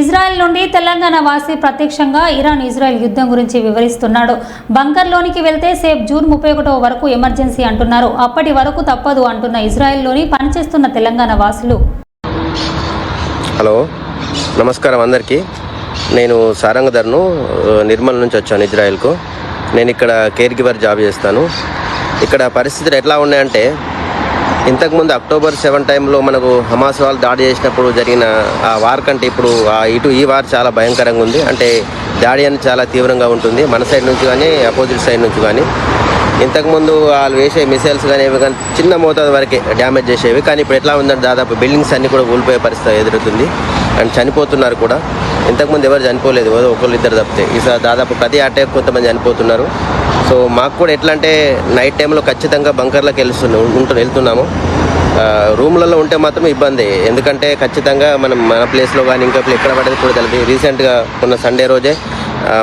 Israel నుండి తెలంగాణ వాసి ప్రత్యక్షంగా ఇరాన్ ఇజ్రాయెల్ యుద్ధం గురించి వివరిస్తున్నాడు. బంకర్లోనికి వెళ్తే సేఫ్ జూన్ ముప్పై ఒకటో వరకు ఎమర్జెన్సీ అంటున్నారు. అప్పటి వరకు తప్పదు అంటున్న ఇజ్రాయెల్లోని పనిచేస్తున్న తెలంగాణ వాసులు. హలో నమస్కారం అందరికీ. నేను సారంగధర్ను నిర్మల్ నుంచి వచ్చాను ఇజ్రాయెల్కు. నేను ఇక్కడ కేర్ గివర్ జాబ్ చేస్తాను. ఇక్కడ పరిస్థితులు ఎట్లా ఉన్నాయంటే ఇంతకుముందు అక్టోబర్ సెవెన్ టైంలో మనకు హమాస్ వాళ్ళు దాడి చేసినప్పుడు జరిగిన ఆ వార్ కంటే ఇప్పుడు ఆ ఇటు ఈ వార్ చాలా భయంకరంగా ఉంది. అంటే దాడి అనేది చాలా తీవ్రంగా ఉంటుంది. మన సైడ్ నుంచి కానీ అపోజిట్ సైడ్ నుంచి కానీ. ఇంతకుముందు వాళ్ళు వేసే మిసైల్స్ కానీ ఇవి కానీ చిన్న మోతాదు వరకే డ్యామేజ్ చేసేవి. కానీ ఇప్పుడు ఎట్లా ఉందంటే దాదాపు బిల్డింగ్స్ అన్నీ కూడా కూలిపోయే పరిస్థితి ఎదురుతుంది అండ్ చనిపోతున్నారు కూడా. ఇంతకుముందు ఎవరు చనిపోలేదు. ఒకళ్ళు ఇద్దరు తప్పితే. ఈసారి దాదాపు ప్రతి అటాక్ కొంతమంది చనిపోతున్నారు. సో మాకు కూడా ఎట్లా అంటే నైట్ టైంలో ఖచ్చితంగా బంకర్లకు వెళ్తున్నాం ఉంటూ వెళ్తున్నాము. రూమ్లలో ఉంటే మాత్రం ఇబ్బంది. ఎందుకంటే ఖచ్చితంగా మనం మన ప్లేస్లో కానీ ఇంకా ఎక్కడ పడేది కూడా తెలియదు రీసెంట్గా ఉన్న సండే రోజే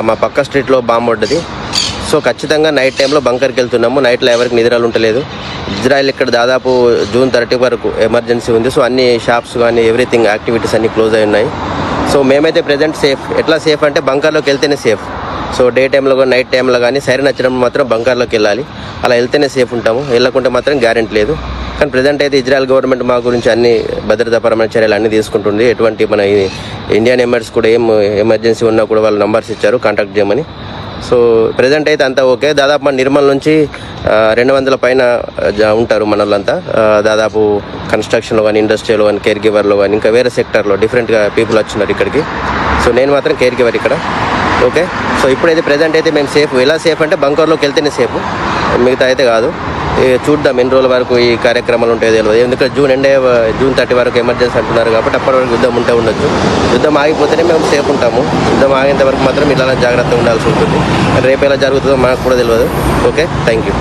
మా పక్క స్ట్రీట్లో బాంబు పడ్డది. సో ఖచ్చితంగా నైట్ టైంలో బంకర్కి వెళ్తున్నాము. నైట్లో ఎవరికి నిద్రలు ఉండలేదు. ఇజ్రాయెల్ ఇక్కడ దాదాపు జూన్ థర్టీ వరకు ఎమర్జెన్సీ ఉంది. సో అన్ని షాప్స్ కానీ ఎవ్రీథింగ్ యాక్టివిటీస్ అన్ని క్లోజ్ అయి ఉన్నాయి. సో మేమైతే ప్రజెంట్ సేఫ్. ఎట్లా సేఫ్ అంటే బంకర్లోకి వెళ్తేనే సేఫ్. సో డే టైంలో కానీ నైట్ టైంలో కానీ సైరన్ వచ్చినప్పుడు మాత్రం బంకర్లోకి వెళ్ళాలి. అలా వెళ్తేనే సేఫ్ ఉంటాము. వెళ్ళకుంటే మాత్రం గ్యారెంటీ లేదు. కానీ ప్రజెంట్ అయితే ఇజ్రాయెల్ గవర్నమెంట్ మా గురించి అన్ని భద్రతాపరమైన చర్యలు అన్ని తీసుకుంటుంది. ఎటువంటి మన ఇండియన్ ఎంబర్స్ కూడా ఏం ఎమర్జెన్సీ ఉన్నా కూడా వాళ్ళు నంబర్స్ ఇచ్చారు. కాంటాక్ట్ చేయమని. సో ప్రజెంట్ అయితే అంతా ఓకే. దాదాపు మన నిర్మల్ నుంచి రెండు వందల పైన ఉంటారు మనలంతా దాదాపు కన్స్ట్రక్షన్లో కానీ ఇండస్ట్రీలో కానీ కేర్ గివర్లో కానీ ఇంకా వేరే సెక్టర్లో డిఫరెంట్గా పీపుల్ వచ్చినారు ఇక్కడికి. సో నేను మాత్రం కేర్ గివర్ ఇక్కడ. ఓకే? సో ఇప్పుడైతే ప్రజెంట్ అయితే మేము సేఫ్ ఎలా సేఫ్ అంటే బంకర్లోకి వెళ్తేనే సేఫ్ మిగతా అయితే కాదు చూద్దాం ఎన్ని రోజుల వరకు ఈ కార్యక్రమాలు ఉంటాయో తెలియదు ఎందుకంటే జూన్ ఎండే జూన్ థర్టీ వరకు ఎమర్జెన్సీ అంటున్నారు కాబట్టి అప్పటి వరకు యుద్ధం ఉంటే ఉండొచ్చు. యుద్ధం ఆగిపోతేనే మేము సేఫ్ ఉంటాము. యుద్ధం ఆగేంత వరకు మాత్రం ఇలా జాగ్రత్తగా ఉండాల్సి ఉంటుంది. రేపు ఎలా జరుగుతుందో మాకు కూడా తెలియదు ఓకే? Thank you